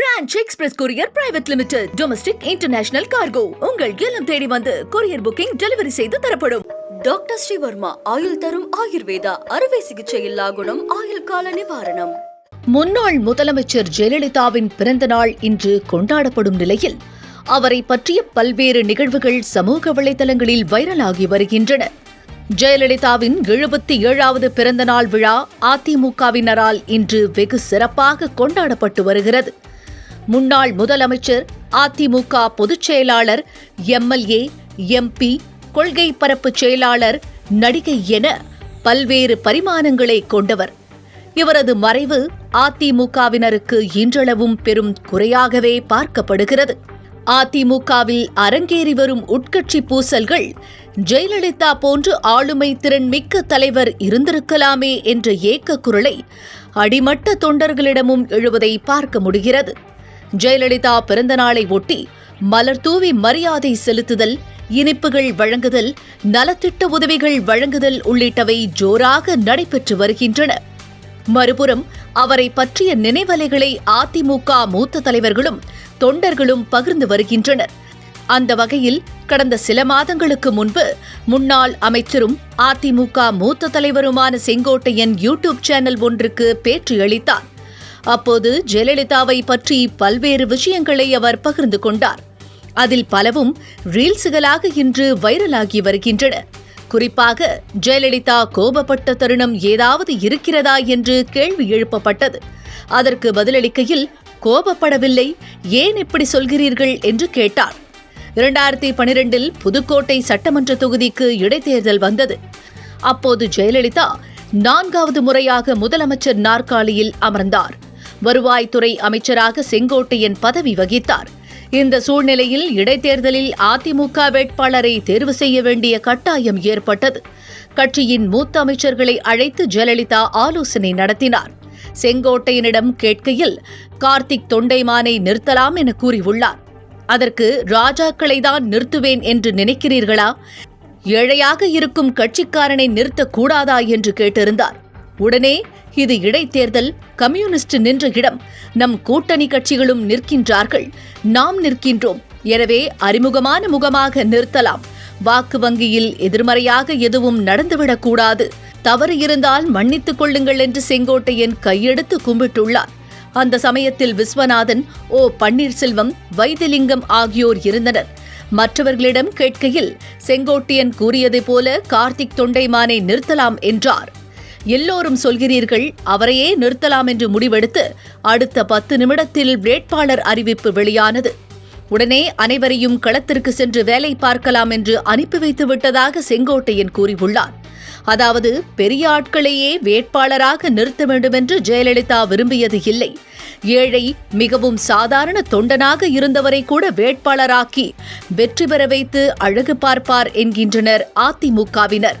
Franch express courier private limited domestic international cargo. உங்கள் இல்லம் தேடி வந்து கொரியர் புக்கிங் டெலிவரி செய்து தரப்படும். டாக்டர் ஸ்ரீவர்மா ஆயுள் தரும் ஆயுர்வேதா அறுவை சிகிச்சை இல்லா குணம் ஆயுள் கால நிவாரணம். முன்னாள் முதலமைச்சர் ஜெயலலிதாவின் பிறந்த நாள் இன்று கொண்டாடப்படும் நிலையில் அவரை பற்றிய பல்வேறு நிகழ்வுகள் சமூக வலைதளங்களில் வைரலாகி வருகின்றன. ஜெயலலிதாவின் எழுபத்தி ஏழாவது பிறந்த நாள் விழா அதிமுகவினரால் இன்று வெகு சிறப்பாக கொண்டாடப்பட்டு வருகிறது. முன்னாள் முதலமைச்சர் அதிமுக பொதுச் செயலாளர் எம்எல்ஏ எம்பி கொள்கை பரப்பு செயலாளர் நடிகை என பல்வேறு பரிமாணங்களை கொண்டவர். இவரது மறைவு அதிமுகவினருக்கு இன்றளவும் பெரும் குறையாகவே பார்க்கப்படுகிறது. அதிமுகவில் அரங்கேறி வரும் உட்கட்சி பூசல்கள் ஜெயலலிதா போன்று ஆளுமை திறன் மிக்க தலைவர் இருந்திருக்கலாமே என்ற ஏக்க குரலை அடிமட்ட தொண்டர்களிடமும் எழுவதை பார்க்க முடிகிறது. ஜெயலலிதா பிறந்த நாளை ஒட்டி மலர் தூவி மரியாதை செலுத்துதல் இனிப்புகள் வழங்குதல் நலத்திட்ட உதவிகள் வழங்குதல் உள்ளிட்டவை ஜோராக நடைபெற்று வருகின்றன. மறுபுறம் அவரை பற்றிய நினைவலைகளை அதிமுக மூத்த தலைவர்களும் தொண்டர்களும் பகிர்ந்து வருகின்றனர். அந்த வகையில் கடந்த சில மாதங்களுக்கு முன்பு முன்னாள் அமைச்சரும் அதிமுக மூத்த தலைவருமான செங்கோட்டையன் யூடியூப் சேனல் ஒன்றுக்கு பேட்டியளித்தார் அப்போது ஜெயலலிதாவை பற்றி பல்வேறு விஷயங்களை அவர் பகிர்ந்து கொண்டார். அதில் பலவும் ரீல்ஸுகளாக இன்று வைரலாகி வருகின்றன. குறிப்பாக ஜெயலலிதா கோபப்பட்ட தருணம் ஏதாவது இருக்கிறதா என்று கேள்வி எழுப்பப்பட்டது. அதற்கு பதிலளிக்கையில் கோபப்படவில்லை ஏன் இப்படி சொல்கிறீர்கள்? என்று கேட்டார். இரண்டாயிரத்தி பனிரெண்டில் புதுக்கோட்டை சட்டமன்ற தொகுதிக்கு இடைத்தேர்தல் வந்தது. அப்போது ஜெயலலிதா நான்காவது முறையாக முதலமைச்சர் நாற்காலியில் அமர்ந்தார். வருவாய்த்துறை அமைச்சராக செங்கோட்டையன் பதவி வகித்தார். இந்த சூழ்நிலையில் இடைத்தேர்தலில் அதிமுக வேட்பாளரை தேர்வு செய்ய வேண்டிய கட்டாயம் ஏற்பட்டது. கட்சியின் மூத்த அமைச்சர்களை அழைத்து ஜெயலலிதா ஆலோசனை நடத்தினார். செங்கோட்டையனிடம் கேட்கையில் கார்த்திக் தொண்டைமானை நிறுத்தலாம் என கூறியுள்ளார். அதற்கு ராஜாக்களை தான் நிறுத்துவேன் என்று நினைக்கிறீர்களா? ஏழையாக இருக்கும் கட்சிக்காரனை நிறுத்தக்கூடாதா என்று கேட்டிருந்தார். உடனே இது இடைத்தேர்தல் கம்யூனிஸ்ட் நின்ற இடம். நம் கூட்டணி கட்சிகளும் நிற்கின்றார்கள். நாம் நிற்கின்றோம். எனவே அறிமுகமான முகமாக நிறுத்தலாம். வாக்கு வங்கியில் எதிர்மறையாக எதுவும் நடந்துவிடக்கூடாது. தவறு இருந்தால் மன்னித்துக் கொள்ளுங்கள் என்று செங்கோட்டையன் கையெடுத்து கும்பிட்டுள்ளார். அந்த சமயத்தில் விஸ்வநாதன் ஓ பன்னீர்செல்வம் வைத்திலிங்கம் ஆகியோர் இருந்தனர். மற்றவர்களிடம் கேட்கையில் செங்கோட்டையன் கூறியது போல கார்த்திக் தொண்டைமானை நிறுத்தலாம் என்றார். எல்லோரும் சொல்கிறீர்கள் அவரையே நிறுத்தலாம் என்று முடிவெடுத்து அடுத்த பத்து நிமிடத்தில் வேட்பாளர் அறிவிப்பு வெளியானது. உடனே அனைவரையும் களத்திற்கு சென்று வேலை பார்க்கலாம் என்று அனுப்பி வைத்து விட்டதாக செங்கோட்டையன் கூறியுள்ளார். அதாவது பெரிய ஆட்களையே வேட்பாளராக நிறுத்த வேண்டுமென்று ஜெயலலிதா விரும்பியது இல்லை. ஏழை மிகவும் சாதாரண தொண்டனாக இருந்தவரை கூட வேட்பாளராக்கி வெற்றி பெற வைத்து அழகு பார்ப்பார் என்கின்றனர் அதிமுகவினர்.